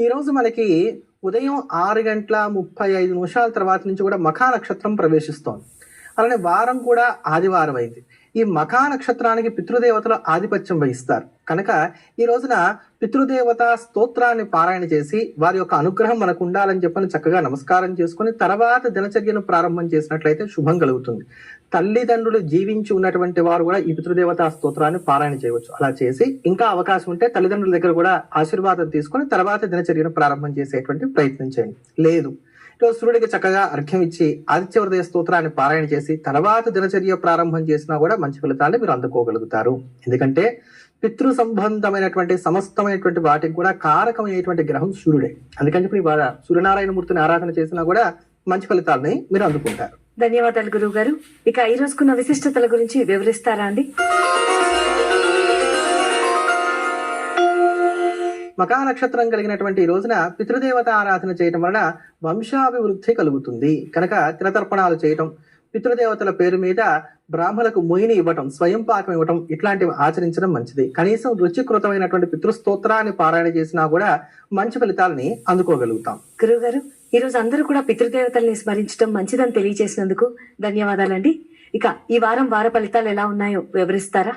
ఈరోజు మనకి ఉదయం ఆరు గంటల ముప్పై ఐదు నిమిషాల తర్వాత నుంచి కూడా మఖా నక్షత్రం ప్రవేశిస్తోంది. అలానే వారం కూడా ఆదివారం అయింది. ఈ మఖా నక్షత్రానికి పితృదేవతలు ఆధిపత్యం వహిస్తారు. కనుక ఈ రోజున పితృదేవత స్తోత్రాన్ని పారాయణ చేసి వారి యొక్క అనుగ్రహం మనకు ఉండాలని చెప్పని చక్కగా నమస్కారం చేసుకుని తర్వాత దినచర్యను ప్రారంభం చేసినట్లయితే శుభం కలుగుతుంది. తల్లిదండ్రులు జీవించి ఉన్నటువంటి వారు కూడా ఈ పితృదేవతా స్తోత్రాన్ని పారాయణ చేయవచ్చు. అలా చేసి ఇంకా అవకాశం ఉంటే తల్లిదండ్రుల దగ్గర కూడా ఆశీర్వాదం తీసుకొని తర్వాత దినచర్యను ప్రారంభం చేసేటువంటి ప్రయత్నం చేయండి. లేదు. ఈరోజు సూర్యుడికి చక్కగా అర్ఘ్యం ఇచ్చి ఆదిత్య హృదయ స్తోత్రాన్ని పారాయణ చేసి తర్వాత దినచర్య ప్రారంభం చేసినా కూడా మంచి ఫలితాన్ని మీరు అందుకోగలుగుతారు. ఎందుకంటే పితృ సంబంధమైనటువంటి సమస్తమైనటువంటి వాటికి కూడా కారకమైనటువంటి గ్రహం సూర్యుడే. అందుకని చెప్పి ఇవాళ సూర్యనారాయణ మూర్తిని ఆరాధన చేసినా కూడా మంచి ఫలితాలని మీరు అందుకుంటారు. ధన్యవాదాలు గురువు గారు ఇక ఈ రోజుకున్న విశిష్టతల గురించి వివరిస్తారా అండి? మకా నక్షత్రం కలిగినటువంటి ఈ రోజున పితృదేవత ఆరాధన చేయటం వలన వంశాభివృద్ధి కలుగుతుంది. కనుక తిరతర్పణాలు చేయటం పితృదేవతల పేరు మీద బ్రాహ్మణులకు మొయిని ఇవ్వటం స్వయం పాకం ఇవ్వటం ఇట్లాంటివి ఆచరించడం మంచిది. కనీసం రుచికృతమైనటువంటి పితృస్తోత్రాన్ని పారాయణ చేసినా కూడా మంచి ఫలితాలని అందుకోగలుగుతాం. గురువు ఈరోజు అందరూ కూడా పితృదేవతల్ని స్మరించడం మంచిదని తెలియజేసినందుకు ధన్యవాదాలండి. ఇక ఈ వారం వార ఫలితాలు ఎలా ఉన్నాయో వివరిస్తారా?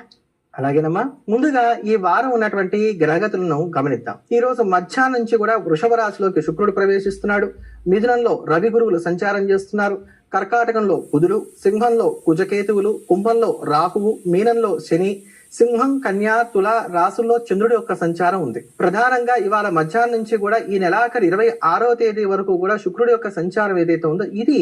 అలాగేనమ్మా. ముందుగా ఈ వారం ఉన్నటువంటి గ్రహగతులను గమనిద్దాం. ఈ రోజు మధ్యాహ్నం నుంచి కూడా వృషభ రాశిలోకి శుక్రుడు ప్రవేశిస్తున్నాడు. మిథునంలో రవి గురువులు సంచారం చేస్తున్నారు. కర్కాటకంలో బుధుడు సింహంలో కుజకేతువులు కుంభంలో రాహువు మీనంలో శని సింహం కన్యా తుల రాసుల్లో చంద్రుడి యొక్క సంచారం ఉంది. ప్రధానంగా ఇవాళ మధ్యాహ్నం నుంచి కూడా ఈ నెలాఖరు ఇరవై ఆరో తేదీ వరకు కూడా శుక్రుడి యొక్క సంచారం ఏదైతే ఉందో ఇది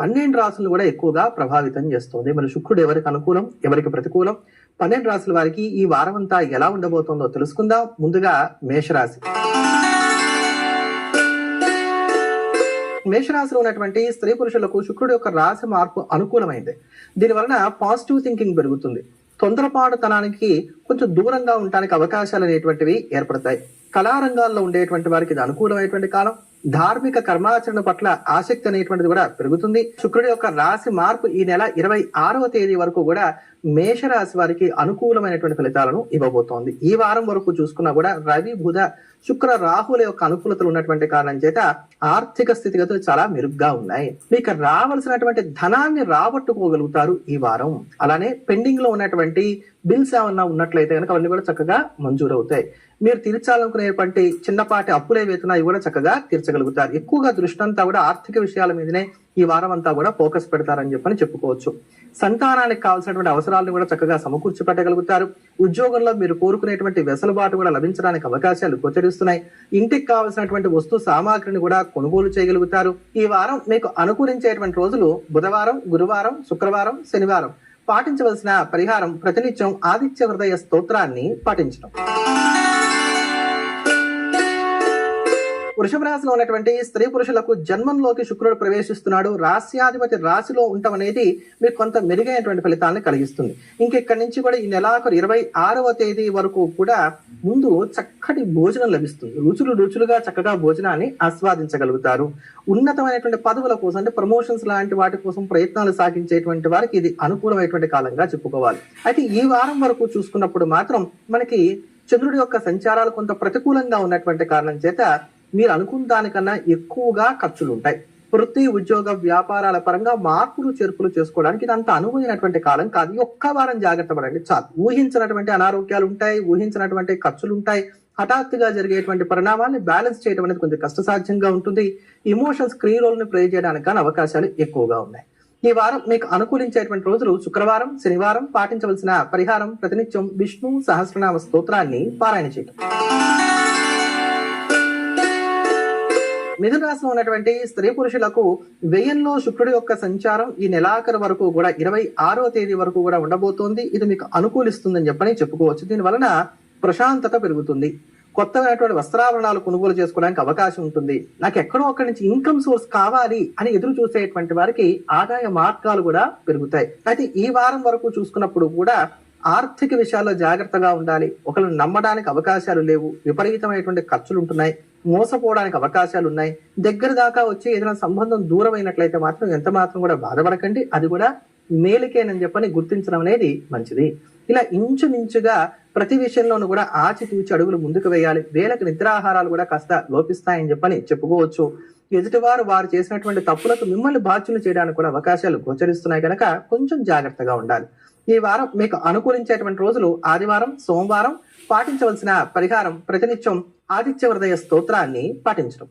పన్నెండు రాసులు కూడా ఎక్కువగా ప్రభావితం చేస్తుంది. మరి శుక్రుడు ఎవరికి అనుకూలం ఎవరికి ప్రతికూలం? పన్నెండు రాసుల వారికి ఈ వారం అంతా ఎలా ఉండబోతుందో తెలుసుకుందాం. ముందుగా మేషరాశి. మేషరాశిలో ఉన్నటువంటి స్త్రీ పురుషులకు శుక్రుడు యొక్క రాశి మార్పు అనుకూలమైంది. దీని వలన పాజిటివ్ థింకింగ్ పెరుగుతుంది. తొందరపాటుతనానికి కొంచెం దూరంగా ఉండడానికి అవకాశాలు అనేటువంటివి ఏర్పడతాయి. కళారంగాల్లో ఉండేటువంటి వారికి ఇది అనుకూలమైనటువంటి కాలం. ధార్మిక కర్మాచరణ పట్ల ఆసక్తి అనేటువంటిది కూడా పెరుగుతుంది. శుక్రుడి యొక్క రాశి మార్పు ఈ నెల ఇరవై ఆరవ తేదీ వరకు కూడా మేషరాశి వారికి అనుకూలమైనటువంటి ఫలితాలను ఇవ్వబోతోంది. ఈ వారం వరకు చూసుకున్నా కూడా రవి బుధ శుక్ర రాహుల యొక్క అనుకూలతలు ఉన్నటువంటి కారణం చేత ఆర్థిక స్థితిగతులు చాలా మెరుగ్గా ఉన్నాయి. మీకు రావాల్సినటువంటి ధనాన్ని రాబట్టుకోగలుగుతారు ఈ వారం. అలానే పెండింగ్లో ఉన్నటువంటి బిల్స్ ఏమన్నా ఉన్నట్లయితే కనుక అవన్నీ కూడా చక్కగా మంజూరు అవుతాయి మీరు తీర్చాలనుకునేటువంటి చిన్నపాటి అప్పులు ఏవైతున్నా కూడా చక్కగా తీర్చగలుగుతారు ఎక్కువగా దృష్టి అంతా కూడా ఆర్థిక విషయాల మీదనే ఈ వారం అంతా కూడా ఫోకస్ పెడతారని చెప్పని చెప్పుకోవచ్చు. సంతానానికి కావాల్సినటువంటి అవసరాలను కూడా చక్కగా సమకూర్చి పెట్టగలుగుతారు ఉద్యోగంలో మీరు కోరుకునేటువంటి వెసులుబాటు కూడా లభించడానికి అవకాశాలు గోచరిస్తున్నాయి. ఇంటికి కావాల్సినటువంటి వస్తు సామాగ్రిని కూడా కొనుగోలు చేయగలుగుతారు. ఈ వారం మీకు అనుకూలించేటువంటి రోజులు బుధవారం గురువారం శుక్రవారం శనివారం. పాటించవలసిన పరిహారం ప్రతినిత్యం ఆదిత్య హృదయ స్తోత్రాన్ని పాటించడం. వృషభ రాశిలో ఉన్నటువంటి స్త్రీ పురుషులకు జన్మంలోకి శుక్రుడు ప్రవేశిస్తున్నాడు. రాశ్యాధిపతి రాశిలో ఉండటం అనేది మీకు కొంత మెరుగైనటువంటి ఫలితాలను కలిగిస్తుంది. ఇంకెక్కడి నుంచి కూడా ఈ నెలాఖరు ఇరవై ఆరవ తేదీ వరకు కూడా ముందు చక్కటి భోజనం లభిస్తుంది. రుచులు రుచులుగా చక్కగా భోజనాన్ని ఆస్వాదించగలుగుతారు. ఉన్నతమైనటువంటి పదవుల కోసం అంటే ప్రమోషన్స్ లాంటి వాటి కోసం ప్రయత్నాలు సాగించేటువంటి వారికి ఇది అనుకూలమైనటువంటి కాలంగా చెప్పుకోవాలి. అయితే ఈ వారం వరకు చూసుకున్నప్పుడు మాత్రం మనకి చంద్రుడి యొక్క సంచారాలు కొంత ప్రతికూలంగా ఉన్నటువంటి కారణం చేత మీరు అనుకున్న దానికన్నా ఎక్కువగా ఖర్చులు ఉంటాయి వృత్తి ఉద్యోగ వ్యాపారాల పరంగా మార్పులు చేర్పులు చేసుకోవడానికి ఇది అంత అనువైనటువంటి కాలం కాదు. ఒక్క వారం జాగ్రత్త పడండి. చాలు. ఊహించినటువంటి అనారోగ్యాలు ఉంటాయి ఊహించినటువంటి ఖర్చులు ఉంటాయి హఠాత్తుగా జరిగేటువంటి పరిణామాన్ని బ్యాలెన్స్ చేయడం అనేది కొంచెం కష్టసాధ్యంగా ఉంటుంది. ఇమోషన్స్ క్రీ రోల్ని ప్లే చేయడానికి కానీ అవకాశాలు ఎక్కువగా ఉన్నాయి. ఈ వారం మీకు అనుకూలించేటువంటి రోజులు శుక్రవారం శనివారం పాటించవలసిన పరిహారం ప్రతినిత్యం విష్ణు సహస్రనామ స్తోత్రాన్ని పారాయణ చేయడం మిథున రాశిలో ఉన్నటువంటి స్త్రీ పురుషులకు వ్యయంలో శుక్రుడి యొక్క సంచారం ఈ నెలాఖరు వరకు కూడా ఇరవై ఆరో తేదీ వరకు కూడా ఉండబోతోంది. ఇది మీకు అనుకూలిస్తుందని చెప్పని చెప్పుకోవచ్చు. దీని వలన ప్రశాంతత పెరుగుతుంది. కొత్తమైనటువంటి వస్త్రాభరణాలు కొనుగోలు చేసుకోవడానికి అవకాశం ఉంటుంది. నాకు ఎక్కడో అక్కడి నుంచి ఇన్కమ్ సోర్స్ కావాలి అని ఎదురు చూసేటువంటి వారికి ఆదాయ మార్గాలు కూడా పెరుగుతాయి. అయితే ఈ వారం వరకు చూసుకున్నప్పుడు కూడా ఆర్థిక విషయాల్లో జాగ్రత్తగా ఉండాలి. ఒకరిని నమ్మడానికి అవకాశాలు లేవు. విపరీతమైనటువంటి ఖర్చులు ఉంటున్నాయి. మోసపోవడానికి అవకాశాలు ఉన్నాయి దగ్గర దాకా వచ్చి ఏదైనా సంబంధం దూరం అయినట్లయితే మాత్రం ఎంత మాత్రం కూడా బాధపడకండి. అది కూడా మేలుకేనని చెప్పని గుర్తించడం అనేది మంచిది. ఇలా ఇంచుమించుగా ప్రతి విషయంలోనూ కూడా ఆచితూచి అడుగులు ముందుకు వేయాలి. వేలకు నిద్రాహారాలు కూడా కాస్త లోపిస్తాయని చెప్పని చెప్పుకోవచ్చు. ఎదుటివారు వారు చేసినటువంటి తప్పులకు మిమ్మల్ని బాధ్యులు చేయడానికి కూడా అవకాశాలు గోచరిస్తున్నాయి కనుక కొంచెం జాగ్రత్తగా ఉండాలి. ఈ వారం మీకు అనుకూలించేటువంటి రోజులు ఆదివారం సోమవారం పాటించవలసిన పరిహారం ప్రతినిత్యం ఆదిత్య హృదయ స్తోత్రాన్ని పాటించడం.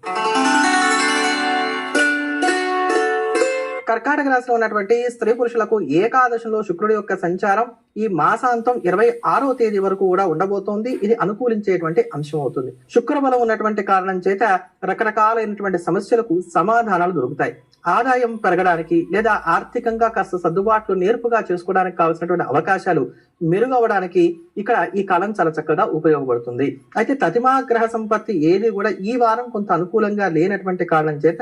కర్కాటక రాశిలో ఉన్నటువంటి స్త్రీ పురుషులకు ఏకాదశంలో శుక్రుడి యొక్క సంచారం ఈ మాసాంతం ఇరవై ఆరో తేదీ వరకు కూడా ఉండబోతోంది. ఇది అనుకూలించేటువంటి అంశం అవుతుంది. శుక్రబలం ఉన్నటువంటి కారణం చేత రకరకాలైనటువంటి సమస్యలకు సమాధానాలు దొరుకుతాయి. ఆదాయం పెరగడానికి లేదా ఆర్థికంగా కాస్త సర్దుబాట్లు నేర్పుగా చేసుకోవడానికి కావాల్సినటువంటి అవకాశాలు మెరుగవడానికి ఇక్కడ ఈ కాలం చాలా చక్కగా ఉపయోగపడుతుంది. అయితే తతిమా గ్రహ సంపత్తి ఏది కూడా ఈ వారం కొంత అనుకూలంగా లేనటువంటి కారణం చేత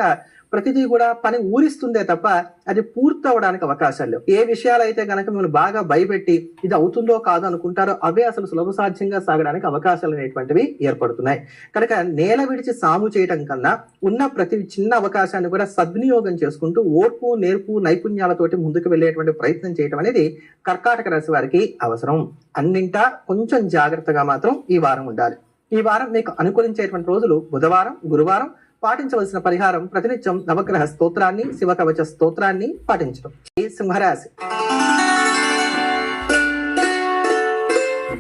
ప్రతిదీ కూడా పని ఊరిస్తుందే తప్ప అది పూర్తి అవడానికి అవకాశాలు లేవు. ఏ విషయాలు అయితే గనక మిమ్మల్ని బాగా భయపెట్టి ఇది అవుతుందో కాదో అనుకుంటారో అవే అసలు సులభ సాధ్యంగా సాగడానికి అవకాశాలు అనేటువంటివి ఏర్పడుతున్నాయి. కనుక నేల విడిచి సాము చేయటం కన్నా ఉన్న ప్రతి చిన్న అవకాశాన్ని కూడా సద్వినియోగం చేసుకుంటూ ఓర్పు నేర్పు నైపుణ్యాలతోటి ముందుకు వెళ్ళేటువంటి ప్రయత్నం చేయటం అనేది కర్కాటక రాశి వారికి అవసరం. అన్నింటా కొంచెం జాగ్రత్తగా మాత్రం ఈ వారం ఉండాలి. ఈ వారం మీకు అనుకూలించేటువంటి రోజులు బుధవారం గురువారం పాటించవలసిన పరిహారం ప్రతినిత్యం నవగ్రహ స్తోత్రాన్ని శివ కవచ స్తోత్రాన్ని పాటించడం. ఈ సింహరాశి.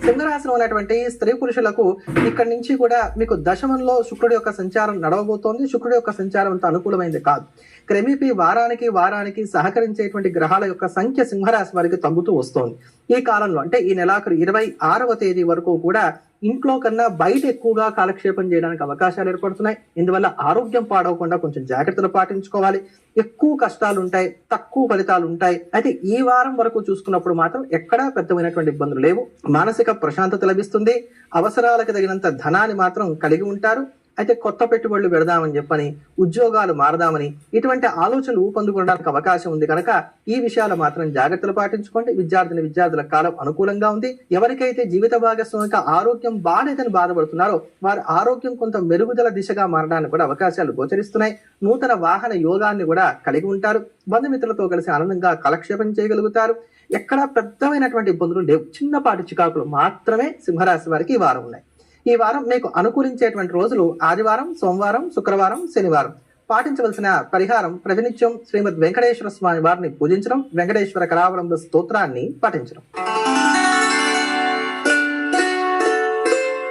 సింహరాశిలో ఉన్నటువంటి స్త్రీ పురుషులకు ఇక్కడి నుంచి కూడా మీకు దశమంలో శుక్రుడి యొక్క సంచారం నడవబోతోంది. శుక్రుడి యొక్క సంచారం అంత అనుకూలమైంది కాదు. క్రమేపీ వారానికి వారానికి సహకరించేటువంటి గ్రహాల యొక్క సంఖ్య సింహరాశి వారికి తగ్గుతూ వస్తోంది. ఈ కాలంలో అంటే ఈ నెలాఖరు ఇరవై ఆరవ తేదీ వరకు కూడా ఇంట్లో కన్నా బయట ఎక్కువగా కాలక్షేపం చేయడానికి అవకాశాలు ఏర్పడుతున్నాయి. ఇందువల్ల ఆరోగ్యం పాడవకుండా కొంచెం జాగ్రత్తలు పాటించుకోవాలి. ఎక్కువ కష్టాలు ఉంటాయి తక్కువ ఫలితాలు ఉంటాయి. అయితే ఈ వారం వరకు చూసుకున్నప్పుడు మాత్రం ఎక్కడా పెద్దమైనటువంటి ఇబ్బందులు లేవు. మానసిక ప్రశాంతత లభిస్తుంది. అవసరాలకు తగినంత ధనాన్ని మాత్రం కలిగి ఉంటారు. అయితే కొత్త పెట్టుబడులు పెడదామని చెప్పని ఉద్యోగాలు మారదామని ఇటువంటి ఆలోచనలు ఊపందుకోవడానికి అవకాశం ఉంది కనుక ఈ విషయాలు మాత్రం జాగ్రత్తలు పాటించుకోండి. విద్యార్థిని విద్యార్థుల కాలం అనుకూలంగా ఉంది. ఎవరికైతే జీవిత భాగస్వామిక ఆరోగ్యం బాగాలేదని బాధపడుతున్నారో వారి ఆరోగ్యం కొంత మెరుగుదల దిశగా మారడానికి కూడా అవకాశాలు గోచరిస్తున్నాయి. నూతన వాహన యోగాన్ని కూడా కలిగి ఉంటారు. బంధుమిత్రులతో కలిసి ఆనందంగా కలక్షేపం చేయగలుగుతారు. ఎక్కడా పెద్దమైనటువంటి ఇబ్బందులు లేవు. చిన్నపాటి చికాకులు మాత్రమే సింహరాశి వారికి ఈ వారం ఉన్నాయి. ఈ వారం మీకు అనుకూలించేటువంటి రోజులు ఆదివారం సోమవారం శుక్రవారం శనివారం. పాటించవలసిన పరిహారం ప్రతినిత్యం శ్రీమద్ వెంకటేశ్వర స్వామి వారిని పూజించడం వెంకటేశ్వర కరావలంబ స్తోత్రాన్ని పఠించడం.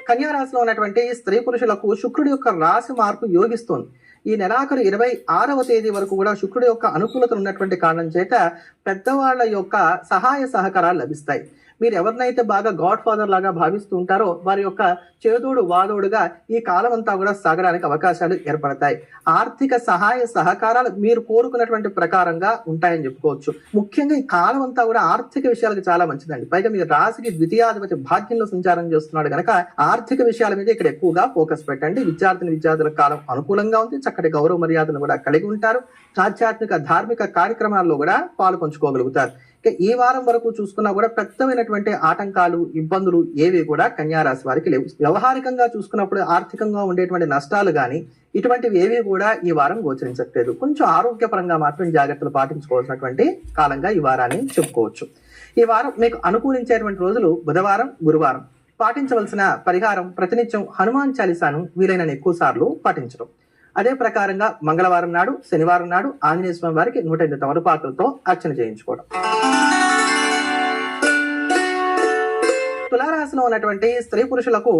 కన్యా రాశిలో ఉన్నటువంటి స్త్రీ పురుషులకు శుక్రుడి యొక్క రాశి మార్పు యోగిస్తోంది. ఈ నెలాఖరు ఇరవై ఆరవ తేదీ వరకు కూడా శుక్రుడి యొక్క అనుకూలతలు ఉన్నటువంటి కారణం చేత పెద్దవాళ్ళ యొక్క సహాయ సహకారాలు లభిస్తాయి. మీరు ఎవరినైతే బాగా గాడ్ ఫాదర్ లాగా భావిస్తూ ఉంటారో వారి యొక్క చేదోడు వాదోడుగా ఈ కాలం అంతా కూడా సాగడానికి అవకాశాలు ఏర్పడతాయి. ఆర్థిక సహాయ సహకారాలు మీరు కోరుకున్నటువంటి ప్రకారంగా ఉంటాయని చెప్పుకోవచ్చు. ముఖ్యంగా ఈ కాలం అంతా కూడా ఆర్థిక విషయాలకు చాలా మంచిదండి. పైగా మీరు రాశికి ద్వితీయాధిపతి భాగ్యంలో సంచారం చేస్తున్నాడు కనుక ఆర్థిక విషయాల మీద ఇక్కడ ఎక్కువగా ఫోకస్ పెట్టండి. విద్యార్థిని విద్యార్థుల కాలం అనుకూలంగా ఉంది. చక్కటి గౌరవ మర్యాదలు కూడా కలిగి ఉంటారు. ఆధ్యాత్మిక ధార్మిక కార్యక్రమాల్లో కూడా పాలు పంచుకోగలుగుతారు. ఈ వారం వరకు చూసుకున్నా కూడా పెద్దమైనటువంటి ఆటంకాలు ఇబ్బందులు ఏవి కూడా కన్యారాశి వారికి లేవు. వ్యవహారికంగా చూసుకున్నప్పుడు ఆర్థికంగా ఉండేటువంటి నష్టాలు కానీ ఇటువంటివి ఏవి కూడా ఈ వారం గోచరించట్లేదు. కొంచెం ఆరోగ్యపరంగా మాత్రం జాగ్రత్తలు పాటించుకోవాల్సినటువంటి కాలంగా ఈ వారాన్ని చెప్పుకోవచ్చు. ఈ వారం మీకు అనుకూలించేటువంటి రోజులు బుధవారం గురువారం. పాటించవలసిన పరిహారం ప్రతినిత్యం హనుమాన్ చాలీసాను వీలైన ఎక్కువ సార్లు పాటించడం. అదే ప్రకారంగా మంగళవారం నాడు శనివారం నాడు ఆంజనేయ స్వామి వారికి నూట ఎనిమిది తమలపాకులతో అర్చన చేయించుకోవడం. తులారాశిలో ఉన్నటువంటి స్త్రీ పురుషులకు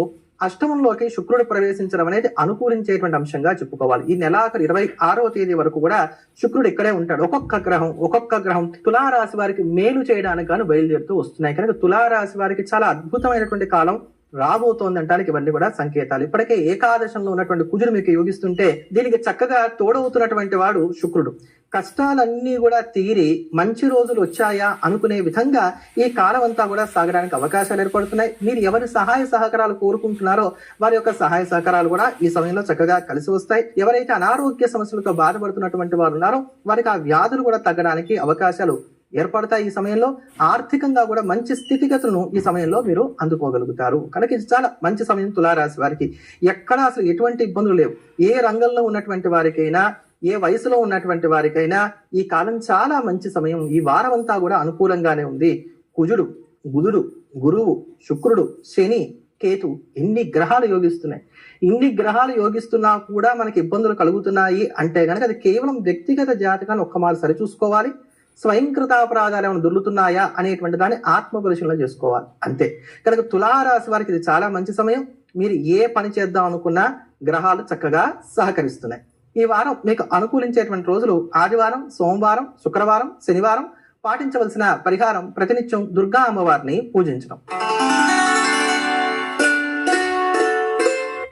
అష్టమంలోకి శుక్రుడు ప్రవేశించడం అనేది అనుకూలించేటువంటి అంశంగా చెప్పుకోవాలి. ఈ నెలాఖరు ఇరవై ఆరవ తేదీ వరకు కూడా శుక్రుడు ఇక్కడే ఉంటాడు. ఒక్కొక్క గ్రహం ఒక్కొక్క గ్రహం తులారాశి వారికి మేలు చేయడానికి గాను బయలుదేరుతూ వస్తున్నాయి. కనుక తులారాశి వారికి చాలా అద్భుతమైనటువంటి కాలం రాబోతోంది అంటానికి ఇవన్నీ కూడా సంకేతాలు. ఇప్పటికే ఏకాదశంలో ఉన్నటువంటి కుజుడు మీకు యోగిస్తుంటే దీనికి చక్కగా తోడవుతున్నటువంటి వాడు శుక్రుడు. కష్టాలన్నీ కూడా తీరి మంచి రోజులు వచ్చాయా అనుకునే విధంగా ఈ కాలం అంతా కూడా సాగడానికి అవకాశాలు ఏర్పడుతున్నాయి. మీరు ఎవరి సహాయ సహకారాలు కోరుకుంటున్నారో వారి యొక్క సహాయ సహకారాలు కూడా ఈ సమయంలో చక్కగా కలిసి వస్తాయి. ఎవరైతే అనారోగ్య సమస్యలతో బాధపడుతున్నటువంటి వారు ఉన్నారో వారికి ఆ వ్యాధులు కూడా తగ్గడానికి అవకాశాలు ఏర్పడతాయి ఈ సమయంలో ఆర్థికంగా కూడా మంచి స్థితిగతులను ఈ సమయంలో మీరు అందుకోగలుగుతారు. కనుక ఇది చాలా మంచి సమయం తులారాశి వారికి. ఎక్కడా అసలు ఎటువంటి ఇబ్బందులు లేవు. ఏ రంగంలో ఉన్నటువంటి వారికైనా ఏ వయసులో ఉన్నటువంటి వారికైనా ఈ కాలం చాలా మంచి సమయం. ఈ వారం అంతా కూడా అనుకూలంగానే ఉంది. కుజుడు బుధుడు గురువు శుక్రుడు శని కేతు ఎన్ని గ్రహాలు యోగిస్తున్నాయి. ఇన్ని గ్రహాలు యోగిస్తున్నా కూడా మనకి ఇబ్బందులు కలుగుతున్నాయి అంటే కనుక అది కేవలం వ్యక్తిగత జాతకాన్ని ఒక్కమారు సరిచూసుకోవాలి. స్వయంకృతాపరాధాలు ఏమైనా దొరుకుతున్నాయా అనేటువంటి దాన్ని ఆత్మపరిశీలన చేసుకోవాలి. అంతే. కనుక తులారాశి వారికి ఇది చాలా మంచి సమయం. మీరు ఏ పని చేద్దాం అనుకున్నా గ్రహాలు చక్కగా సహకరిస్తున్నాయి. ఈ వారం మీకు అనుకూలించేటువంటి రోజులు ఆదివారం సోమవారం శుక్రవారం శనివారం. పాటించవలసిన పరిహారం ప్రతినిత్యం దుర్గా అమ్మవారిని పూజించడం.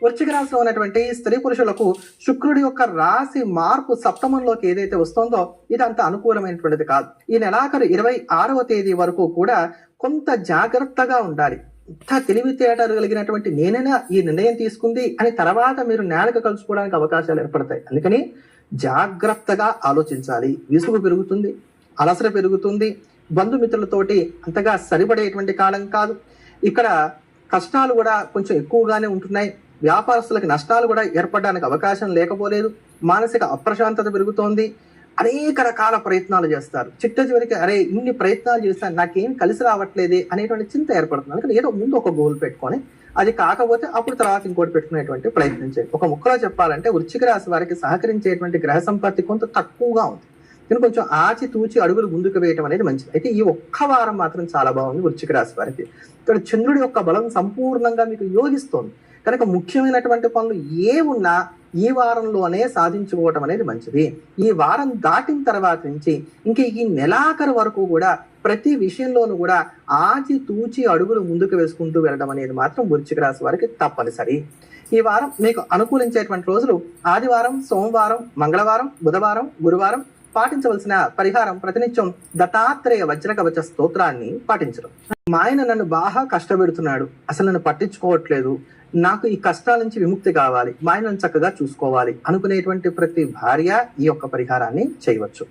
వృశ్చిక రాశిలో ఉన్నటువంటి స్త్రీ పురుషులకు శుక్రుడి యొక్క రాశి మార్పు సప్తమంలోకి ఏదైతే వస్తుందో ఇది అంత అనుకూలమైనటువంటిది కాదు. ఈ నెలాఖరు ఇరవై ఆరవ తేదీ వరకు కూడా కొంత జాగ్రత్తగా ఉండాలి. ఇంత తెలివితేటలు కలిగినటువంటి నేనైనా ఈ నిర్ణయం తీసుకుంది అని తర్వాత మీరు నేలకు కలుసుకోవడానికి అవకాశాలు ఏర్పడతాయి. అందుకని జాగ్రత్తగా ఆలోచించాలి. విసుగు పెరుగుతుంది అలసర పెరుగుతుంది. బంధుమిత్రులతోటి అంతగా సరిపడేటువంటి కాలం కాదు. ఇక్కడ కష్టాలు కూడా కొంచెం ఎక్కువగానే ఉంటున్నాయి. వ్యాపారస్తులకు నష్టాలు కూడా ఏర్పడడానికి అవకాశం లేకపోలేదు. మానసిక అప్రశాంతత పెరుగుతోంది. అనేక రకాల ప్రయత్నాలు చేస్తారు. చిట్ట చివరికి అరే ఇన్ని ప్రయత్నాలు చేస్తాను నాకేం కలిసి రావట్లేదే అనేటువంటి చింత ఏర్పడుతుంది. అందుకని ఏదో ముందు ఒక గోల్ పెట్టుకొని అది కాకపోతే అప్పుడు తర్వాత ఇంకోటి పెట్టుకునేటువంటి ప్రయత్నం చేయండి. ఒక ముక్కలో చెప్పాలంటే వృచ్చిక రాశి వారికి సహకరించేటువంటి గ్రహ సంపత్తి కొంత తక్కువగా ఉంది. కానీ కొంచెం ఆచి తూచి అడుగులు ముందుకు వేయటం అనేది మంచిది. అయితే ఈ ఒక్క వారం మాత్రం చాలా బాగుంది వృచ్చిక రాశి వారికి. ఇక్కడ చంద్రుడి యొక్క బలం సంపూర్ణంగా మీకు యోగిస్తోంది. కనుక ముఖ్యమైనటువంటి పనులు ఏ ఉన్నా ఈ వారంలోనే సాధించుకోవటం అనేది మంచిది. ఈ వారం దాటిన తర్వాత నుంచి ఇంక ఈ నెలాఖరు వరకు కూడా ప్రతి విషయంలోనూ కూడా ఆచి తూచి అడుగులు ముందుకు వేసుకుంటూ వెళ్ళడం అనేది మాత్రం వృచ్చిక రాశి వారికి తప్పనిసరి. ఈ వారం మీకు అనుకూలించేటువంటి రోజులు ఆదివారం సోమవారం మంగళవారం బుధవారం గురువారం పాటించవలసిన పరిహారం ప్రతినిత్యం దత్తాత్రేయ వజ్రకవచ స్తోత్రాన్ని పాటించడం. మా ఆయన నన్ను బాగా కష్టపెడుతున్నాడు. అసలు నన్ను పట్టించుకోవట్లేదు. నాకు ఈ కష్టాల నుంచి విముక్తి కావాలి మా ఆయనను చక్కగా చూసుకోవాలి అనుకునేటువంటి ప్రతి భార్య ఈ యొక్క పరిహారాన్ని చేయవచ్చు.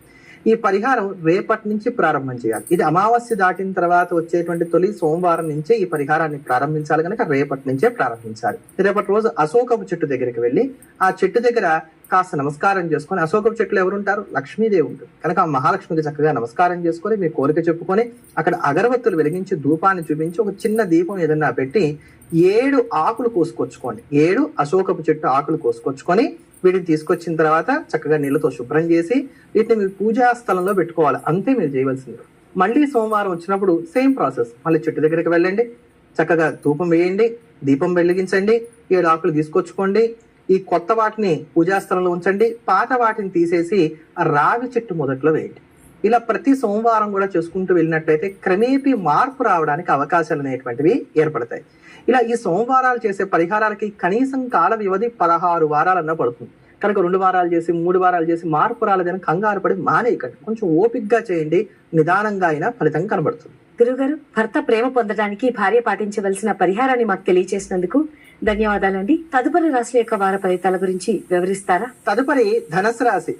ఈ పరిహారం రేపటి నుంచి ప్రారంభం చేయాలి. ఇది అమావాస్య దాటిన తర్వాత వచ్చేటువంటి తొలి సోమవారం నుంచే ఈ పరిహారాన్ని ప్రారంభించాలి కనుక రేపటి నుంచే ప్రారంభించాలి. రేపటి రోజు అశోకపు చెట్టు దగ్గరికి వెళ్ళి ఆ చెట్టు దగ్గర కాస్త నమస్కారం చేసుకొని అశోకపు చెట్లు ఎవరుంటారు? లక్ష్మీదేవి ఉంటుంది. కనుక ఆ మహాలక్ష్మికి చక్కగా నమస్కారం చేసుకొని మీ కోరిక చెప్పుకొని అక్కడ అగరబత్తులు వెలిగించి ధూపాన్ని చూపించి ఒక చిన్న దీపం ఏదన్నా పెట్టి ఏడు ఆకులు కోసుకొచ్చుకోండి. ఏడు అశోకపు చెట్టు ఆకులు కోసుకొచ్చుకొని వీటిని తీసుకొచ్చిన తర్వాత చక్కగా నీళ్ళతో శుభ్రం చేసి వీటిని మీరు పూజా స్థలంలో పెట్టుకోవాలి. అంతే మీరు చేయవలసింది. మళ్ళీ సోమవారం వచ్చినప్పుడు సేమ్ ప్రాసెస్. మళ్ళీ చెట్టు దగ్గరికి వెళ్ళండి. చక్కగా ధూపం వేయండి దీపం వెలిగించండి ఏడు ఆకులు తీసుకొచ్చుకోండి. ఈ కొత్త వాటిని పూజాస్థలంలో ఉంచండి పాత వాటిని తీసేసి రావి చెట్టు మొదట్లో వేయండి. ఇలా ప్రతి సోమవారం కూడా చేసుకుంటూ వెళ్ళినట్లయితే క్రమేపీ మార్పు రావడానికి అవకాశాలు అనేటువంటివి ఏర్పడతాయి. ఇలా ఈ సోమవారాలు చేసే పరిహారాలకి కనీసం కాల వ్యవధి పదహారు వారాలన్నా పడుతుంది. కనుక రెండు వారాలు చేసి మూడు వారాలు చేసి మార్పు రాలేదని కంగారు పడి మానేయకండి. కొంచెం ఓపిక్గా చేయండి నిదానంగా అయినా ఫలితం కనబడుతుంది. గురుగారు భర్త ప్రేమ పొందడానికి భార్య పాటించవలసిన పరిహారాన్ని మాకు తెలియజేసినందుకు ధన్యవాదాలండి. తదుపరి రాశుల యొక్క వార ఫలితాల గురించి వివరిస్తారా? తదుపరి ధనసు రాశి.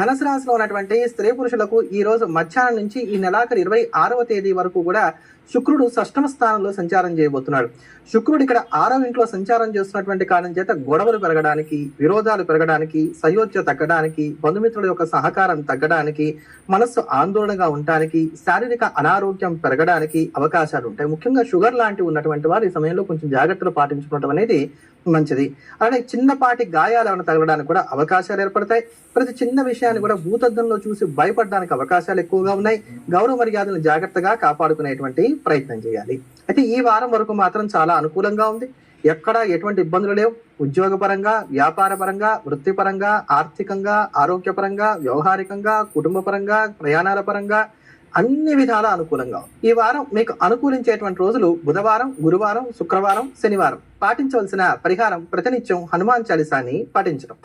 ధనుసు రాశిలో ఉన్నటువంటి స్త్రీ పురుషులకు ఈ రోజు మధ్యాహ్నం నుంచి ఈ నెలాఖరు ఇరవై ఆరవ తేదీ వరకు కూడా శుక్రుడు షష్టమ స్థానంలో సంచారం చేయబోతున్నాడు. శుక్రుడు ఇక్కడ ఆరవ ఇంట్లో సంచారం చేస్తున్నటువంటి కారణం చేత గొడవలు పెరగడానికి విరోధాలు పెరగడానికి సయోధ్య తగ్గడానికి బంధుమిత్రుల యొక్క సహకారం తగ్గడానికి మనస్సు ఆందోళనగా ఉండడానికి శారీరక అనారోగ్యం పెరగడానికి అవకాశాలు ఉంటాయి. ముఖ్యంగా షుగర్ లాంటివి ఉన్నటువంటి వారు ఈ సమయంలో కొంచెం జాగ్రత్తలు పాటించుకోవడం అనేది మంచిది. అలానే చిన్నపాటి గాయాలు ఏమైనా తగలడానికి కూడా అవకాశాలు ఏర్పడతాయి. ప్రతి చిన్న విషయాన్ని కూడా భూతద్దంలో చూసి భయపడడానికి అవకాశాలు ఎక్కువగా ఉన్నాయి. గౌరవ మర్యాదలను జాగ్రత్తగా కాపాడుకునేటువంటి ప్రయత్నం చేయాలి. అయితే ఈ వారం వరకు మాత్రం చాలా అనుకూలంగా ఉంది. ఎక్కడ ఎటువంటి ఇబ్బందులు లేవు. ఉద్యోగపరంగా వ్యాపారపరంగా వృత్తిపరంగా ఆర్థికంగా ఆరోగ్యపరంగా వ్యవహారికంగా కుటుంబపరంగా ప్రయాణాల పరంగా అన్ని విధాల అనుకూలంగా ఉంది. ఈ వారం మీకు అనుకూలించేటువంటి రోజులు బుధవారం గురువారం శుక్రవారం శనివారం. పాటించవలసిన పరిహారం ప్రతినిత్యం హనుమాన్ చాలీసాన్ని పాటించడం.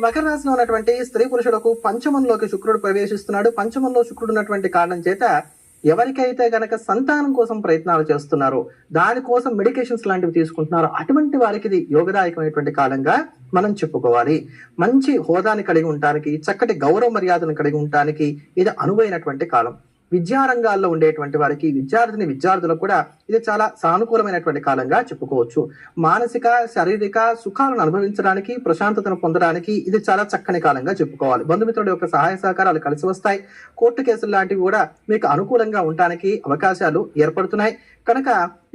మకర రాశిలో ఉన్నటువంటి స్త్రీ పురుషులకు పంచమంలోకి శుక్రుడు ప్రవేశిస్తున్నాడు. పంచమంలో శుక్రుడు ఉన్నటువంటి కారణం చేత ఎవరికైతే గనక సంతానం కోసం ప్రయత్నాలు చేస్తున్నారో దానికోసం మెడికేషన్స్ లాంటివి తీసుకుంటున్నారో అటువంటి వారికి ఇది యోగదాయకమైనటువంటి కాలంగా మనం చెప్పుకోవాలి. మంచి హోదాని కలిగి ఉండటానికి చక్కటి గౌరవ మర్యాదను కలిగి ఉండటానికి ఇది అనువైనటువంటి కాలం. విద్యారంగాల్లో ఉండేటువంటి వారికి విద్యార్థిని విద్యార్థులకు కూడా ఇది చాలా సానుకూలమైనటువంటి కాలంగా చెప్పుకోవచ్చు. మానసిక శారీరక సుఖాలను అనుభవించడానికి ప్రశాంతతను పొందడానికి ఇది చాలా చక్కని కాలంగా చెప్పుకోవాలి. బంధుమిత్రుల యొక్క సహాయ సహకారాలు కలిసి వస్తాయి. కోర్టు కేసులు లాంటివి కూడా మీకు అనుకూలంగా ఉండడానికి అవకాశాలు ఏర్పడుతున్నాయి. కనుక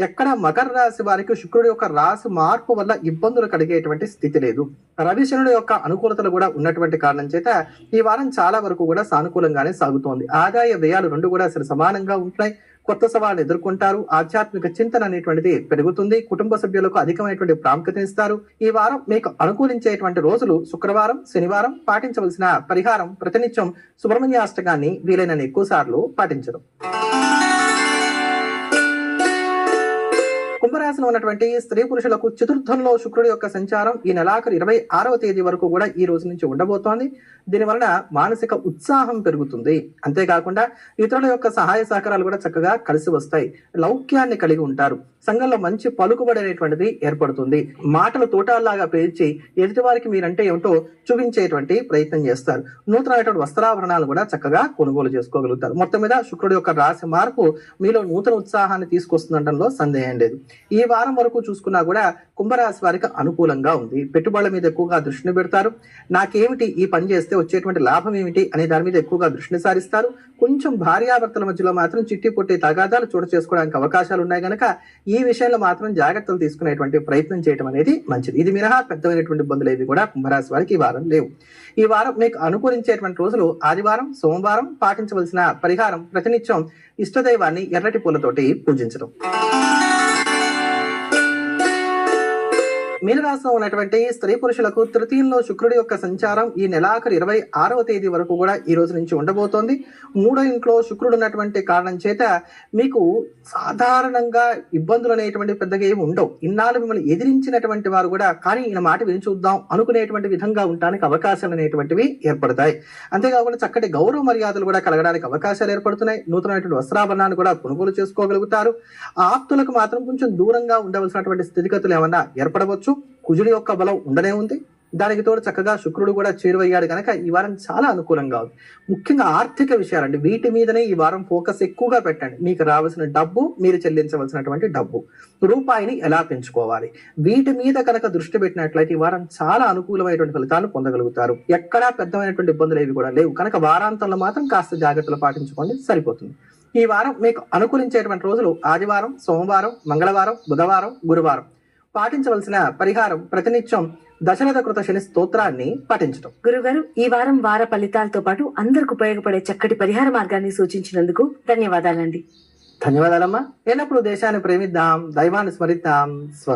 ఎక్కడ మకర రాశి వారికి శుక్రుడి యొక్క రాశి మార్పు వల్ల ఇబ్బందులు కలిగేటువంటి స్థితి లేదు. రవిశనుడి యొక్క అనుకూలతలు కూడా ఉన్నటువంటి కారణం చేత ఈ వారం చాలా వరకు కూడా సానుకూలంగానే సాగుతోంది. ఆదాయ వ్యయాలు రెండు కూడా సరి సమానంగా ఉంటున్నాయి. కొత్త సవాళ్ళు ఎదుర్కొంటారు. ఆధ్యాత్మిక చింతన అనేటువంటిది పెరుగుతుంది. కుటుంబ సభ్యులకు అధికమైనటువంటి ప్రాముఖ్యత ఇస్తారు. ఈ వారం మీకు అనుకూలించేటువంటి రోజులు శుక్రవారం శనివారం పాటించవలసిన పరిహారం ప్రతినిత్యం సుబ్రహ్మణ్యాష్టకాన్ని వీలైనన్ని ఎక్కువ సార్లు పాటించడం కుంభరాశిలో ఉన్నటువంటి స్త్రీ పురుషులకు చతుర్థంలో శుక్రుడి యొక్క సంచారం ఈ నెలాఖరు ఇరవై ఆరవ తేదీ వరకు కూడా ఈ రోజు నుంచి ఉండబోతోంది. దీని వలన మానసిక ఉత్సాహం పెరుగుతుంది. అంతేకాకుండా ఇతరుల యొక్క సహాయ సహకారాలు కూడా చక్కగా కలిసి వస్తాయి. లౌక్యాన్ని కలిగి ఉంటారు. సంఘంలో మంచి పలుకుబడి అనేటువంటిది ఏర్పడుతుంది. మాటలు తోటాల్లాగా పేర్చి ఎదుటివారికి మీరంటే ఏమిటో చూపించేటువంటి ప్రయత్నం చేస్తారు. నూతనమైనటువంటి వస్త్రాభరణాలు కూడా చక్కగా కొనుగోలు చేసుకోగలుగుతారు. మొత్తం మీద శుక్రుడి యొక్క రాశి మార్పు మీలో నూతన ఉత్సాహాన్ని తీసుకొస్తుండటంలో సందేహం లేదు. ఈ వారం వరకు చూసుకున్నా కూడా కుంభరాశి వారికి అనుకూలంగా ఉంది. పెట్టుబడుల మీద ఎక్కువగా దృష్టిని పెడతారు. నాకేమిటి ఈ పని చేస్తే వచ్చేటువంటి లాభం ఏమిటి అనే దాని మీద ఎక్కువగా దృష్టిని సారిస్తారు. కొంచెం భార్యాభర్తల మధ్యలో మాత్రం చిట్టి పొట్టే తగాదాలు చోటు చేసుకోవడానికి అవకాశాలు ఉన్నాయి కనుక ఈ విషయంలో మాత్రం జాగ్రత్తలు తీసుకునేటువంటి ప్రయత్నం చేయడం అనేది మంచిది. ఇది మినహా పెద్దమైనటువంటి ఇబ్బందులు ఏవి కూడా కుంభరాశి వారికి ఈ వారం లేవు. ఈ వారం మీకు అనుకూలించేటువంటి రోజులు ఆదివారం సోమవారం పాటించవలసిన పరిహారం ప్రతినిత్యం ఇష్టదైవాన్ని ఎర్రటి పూలతోటి పూజించడం. మీనరాశిలో ఉన్నటువంటి స్త్రీ పురుషులకు తృతీయంలో శుక్రుడి యొక్క సంచారం ఈ నెలాఖరు ఇరవై ఆరవ తేదీ వరకు కూడా ఈ రోజు నుంచి ఉండబోతోంది. మూడో ఇంట్లో శుక్రుడు ఉన్నటువంటి కారణం చేత మీకు సాధారణంగా ఇబ్బందులు అనేటువంటి పెద్దగా ఏమి ఉండవు. ఇన్నాళ్ళు మిమ్మల్ని ఎదిరించినటువంటి వారు కూడా కానీ ఈయన మాట విని చూద్దాం అనుకునేటువంటి విధంగా ఉండడానికి అవకాశాలు అనేటువంటివి ఏర్పడతాయి. అంతేకాకుండా చక్కటి గౌరవ మర్యాదలు కూడా కలగడానికి అవకాశాలు ఏర్పడుతున్నాయి. నూతనమైనటువంటి వస్త్రాభరణాన్ని కూడా కొనుగోలు చేసుకోగలుగుతారు. ఆప్తులకు మాత్రం కొంచెం దూరంగా ఉండవలసినటువంటి స్థితిగతులు ఏమన్నా ఏర్పడవచ్చు? కుజుడి యొక్క బలం ఉండనే ఉంది. దానికి తోడు చక్కగా శుక్రుడు కూడా చేరువయ్యాడు కనుక ఈ వారం చాలా అనుకూలంగా ఉంది. ముఖ్యంగా ఆర్థిక విషయాలండి. వీటి మీదనే ఈ వారం ఫోకస్ ఎక్కువగా పెట్టండి. మీకు రావాల్సిన డబ్బు మీరు చెల్లించవలసినటువంటి డబ్బు. రూపాయిని ఎలా పెంచుకోవాలి? వీటి మీద కనుక దృష్టి పెట్టినట్లయితే ఈ వారం చాలా అనుకూలమైనటువంటి ఫలితాలు పొందగలుగుతారు. ఎక్కడా పెద్దమైనటువంటి ఇబ్బందులు ఏవి కూడా లేవు. కనుక వారాంతంలో మాత్రం కాస్త జాగ్రత్తలు పాటించుకోండి. సరిపోతుంది. ఈ వారం మీకు అనుకూలించేటువంటి రోజులు ఆదివారం సోమవారం మంగళవారం బుధవారం గురువారం. పాటించవలసిన పరిహారం ప్రతినిత్యం దశరథ కృత శని స్తోత్రాన్ని పఠించడం గురుగారు ఈ వారం వార ఫలితాలతో పాటు అందరికి ఉపయోగపడే చక్కటి పరిహార మార్గాన్ని సూచించినందుకు ధన్యవాదాలండి. ధన్యవాదాలమ్మా. ఎల్లప్పుడూ దేశాన్ని ప్రేమిద్దాం దైవాన్ని స్మరిద్దాం